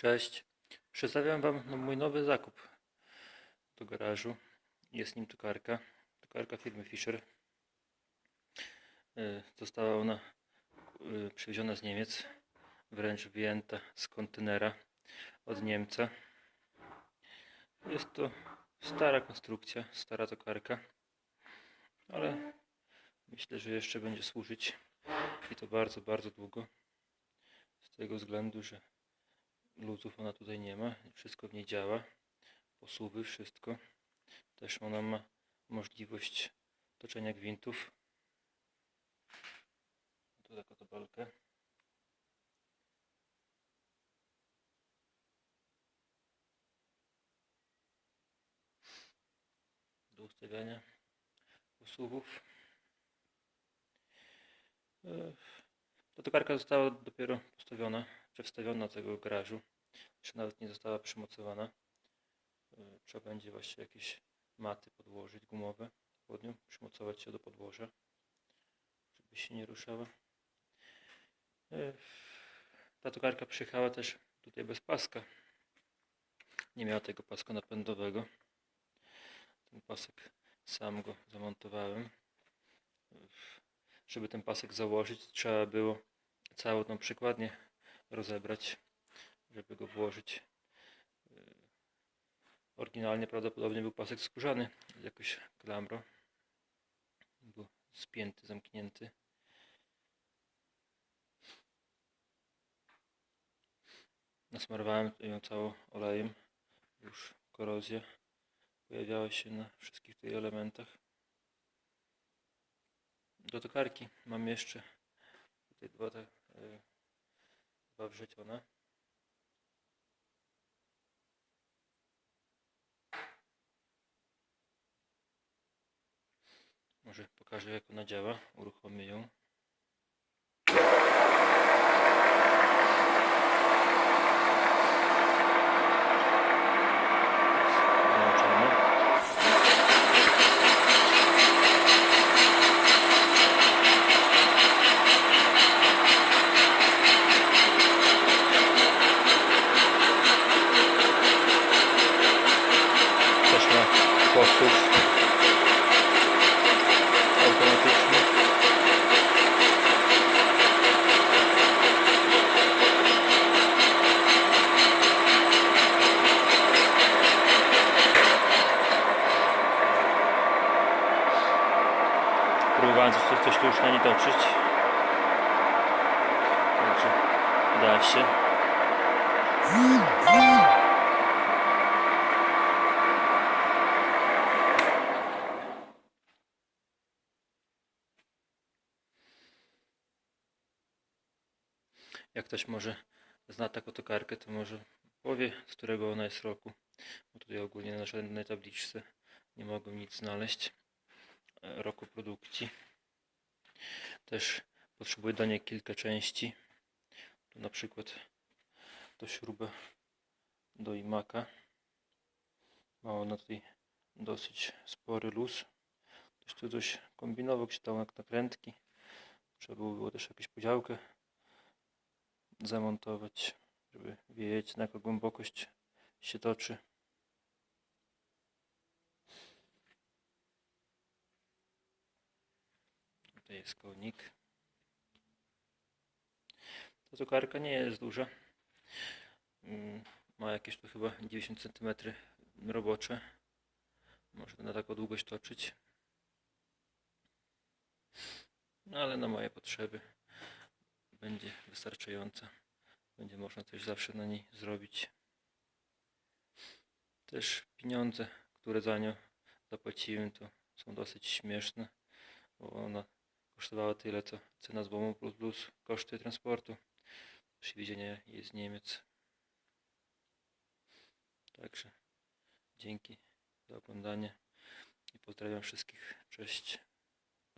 Cześć. Przedstawiam Wam mój nowy zakup do garażu. Jest nim tokarka. Tokarka firmy Fischer. Y, Została ona y, przywieziona z Niemiec. Wręcz wyjęta z kontenera od Niemca. Jest to stara konstrukcja, stara tokarka. Ale myślę, że jeszcze będzie służyć i to bardzo, bardzo długo. Z tego względu, że luzów ona tutaj nie ma, wszystko w niej działa, posuwy, wszystko. Też ona ma możliwość toczenia gwintów. Tu taką tabelkę. Do ustawiania posuwów. Ta tokarka została dopiero postawiona, czy wstawiona do tego garażu. Jeszcze nawet nie została przymocowana. E, Trzeba będzie właśnie jakieś maty podłożyć gumowe pod nią, przymocować się do podłoża, żeby się nie ruszała. E, Ta tokarka przyjechała też tutaj bez paska. Nie miała tego paska napędowego. Ten pasek sam go zamontowałem. Żeby ten pasek założyć, trzeba było całą tą przykładnię rozebrać, żeby go włożyć. Yy, Oryginalnie prawdopodobnie był pasek skórzany, jakoś glamro. Był spięty, zamknięty. Nasmarowałem ją całą olejem. Już korozja pojawiała się na wszystkich tych elementach. Do tokarki mam jeszcze tutaj dwa, te, dwa wrzecione. Może pokażę jak ona działa. Uruchomię ją. Włączone. Też ma posłów automatyczny. Próbowałem coś, coś tu już na nie. Także da się. Jak ktoś może zna taką tokarkę, to może powie, z którego ona jest roku. Bo tutaj ogólnie na naszej tabliczce nie mogłem nic znaleźć e, roku produkcji. Też potrzebuję do niej kilka części. Tu na przykład to śrubę do imaka. Ma ona tutaj dosyć spory luz. Ktoś tu coś kombinował, czytał na nakrętki. Trzeba było, też jakąś podziałkę zamontować, żeby wiedzieć na jaką głębokość się toczy. Tutaj jest kołnik. Ta tokarka nie jest duża. Mm, Ma jakieś tu chyba 90 cm robocze. Może na taką długość toczyć. No ale na moje potrzeby będzie wystarczająca. Będzie można coś zawsze na niej zrobić. Też pieniądze, które za nią zapłaciłem, to są dosyć śmieszne, bo ona kosztowała tyle, co cena złomu plus, plus koszty transportu. Przywiezienie jej z Niemiec. Także dzięki za oglądanie i pozdrawiam wszystkich. Cześć.